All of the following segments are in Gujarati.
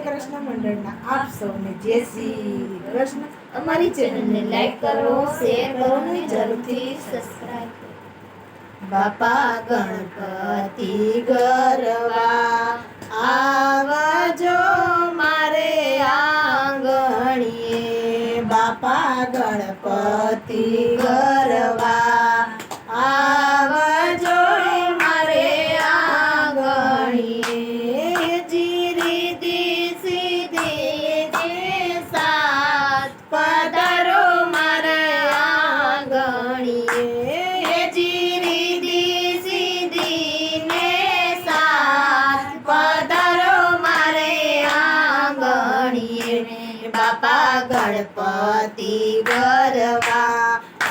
કૃષ્ણ મંડળના આપ સૌને જય શ્રી કૃષ્ણ. અમારી ચેનલને લાઈક કરો, શેર કરો અને જરૂરથી સબસ્ક્રાઇબ કરો. બાપા ગણપતિ ગરવા, આવજો મારે આંગણીએ. બાપા ગણપતિ ગરવા.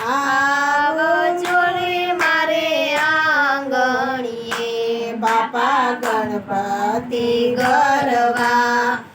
ગરવા જોડે મારે આંગણીએ. બાપા ગણપતિ ગરવા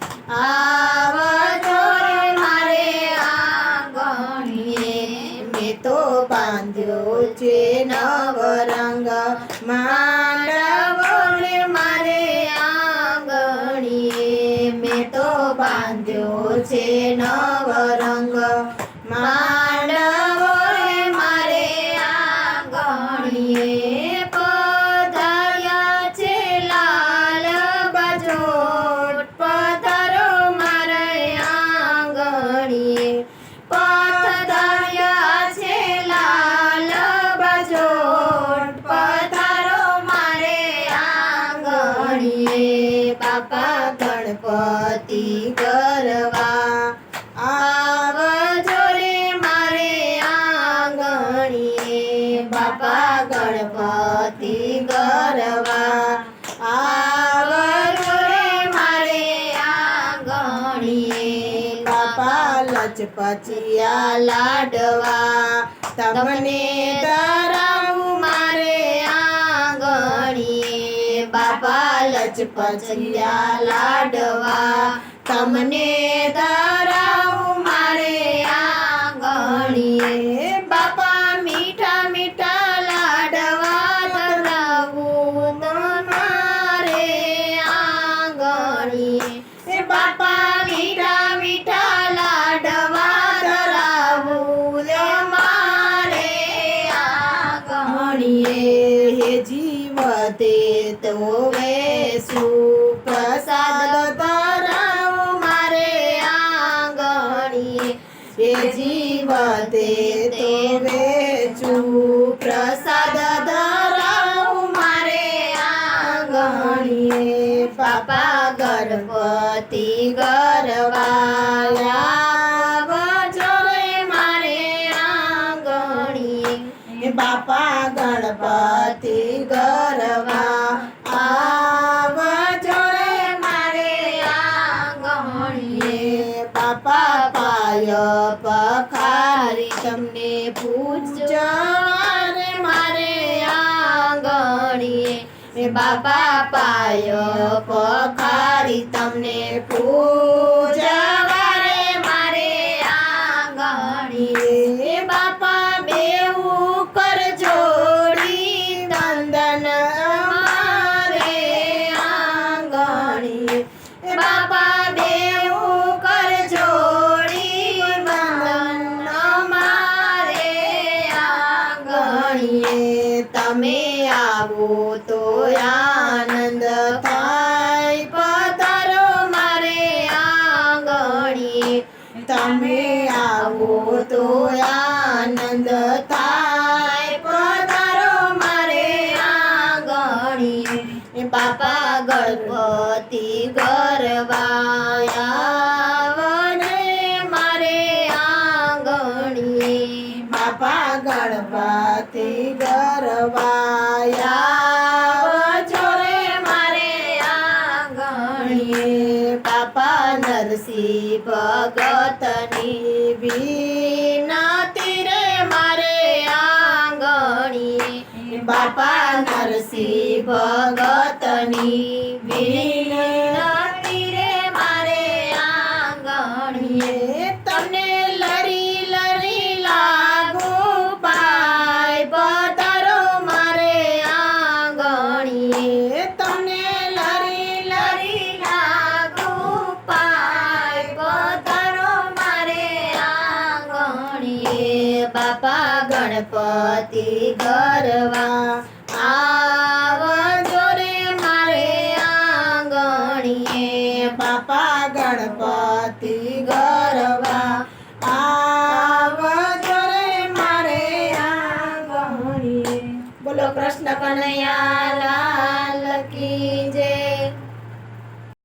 બાપા ગણપતિ ગરવા આવજો રે મારે આંગણીએ બાપા ગણપતિ ગરવા આવજો રે મારે આંગણીએ બાપા લચપચિયા લાડવા. તમને ધરાવું મારે બાપા લચપચિયા લાડવા. તમને તારા મારે આંગણીએ. ગણપતિ ગરવાયા મારે આંગણી. બાપા ગણપતિ ગરવા આવજો રે મારે આંગણીએ બાપા પાય પખારી તમને બાપા પાય પખારી તમને પૂજવા નરસિંહ ભગતની વિનતી રે મારે આંગણીએ બાપા નરસિંહ ભગતની વિનતી ગણપતિ ગરવા આવજો રે મારે આંગણીએ. બાપા ગણપતિ ગરવા આવજો રે મારે આંગણીએ. બોલો કૃષ્ણ કનૈયા.